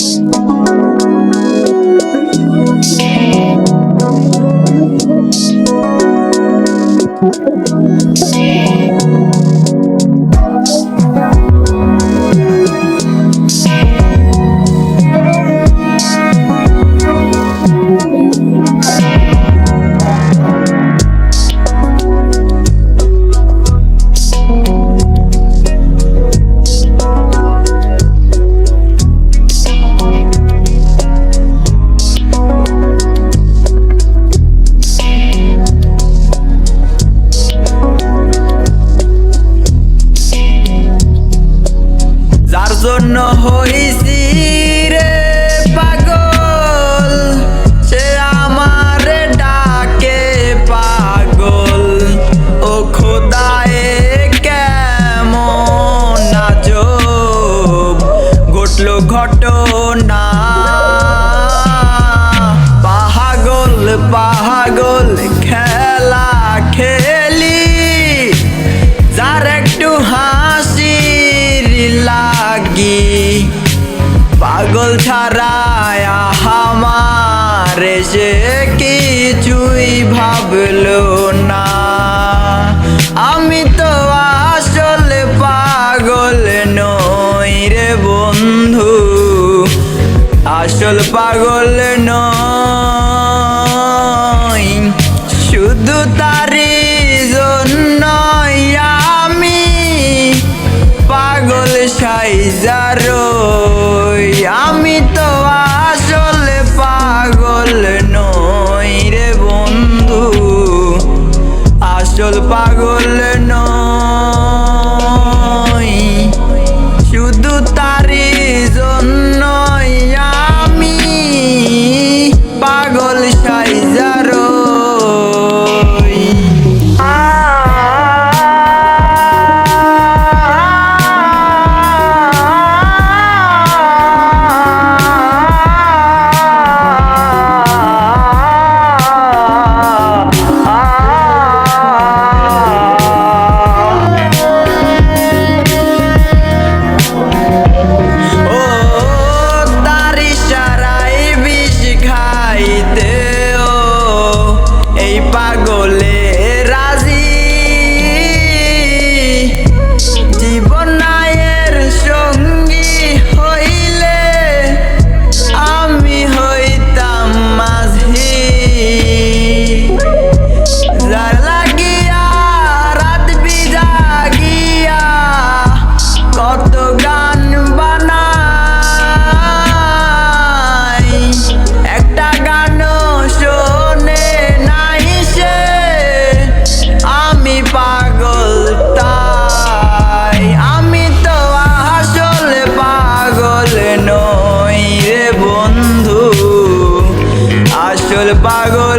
Thank you. জন্য হইছি। পাগল ছাড়ায় আমার যে কিছুই ভাবলো না। আমি তো আসল পাগল নই রে বন্ধু, আসল পাগল নই। শুধু তারি জন্যই আমি পাগল সাইজারো। Bago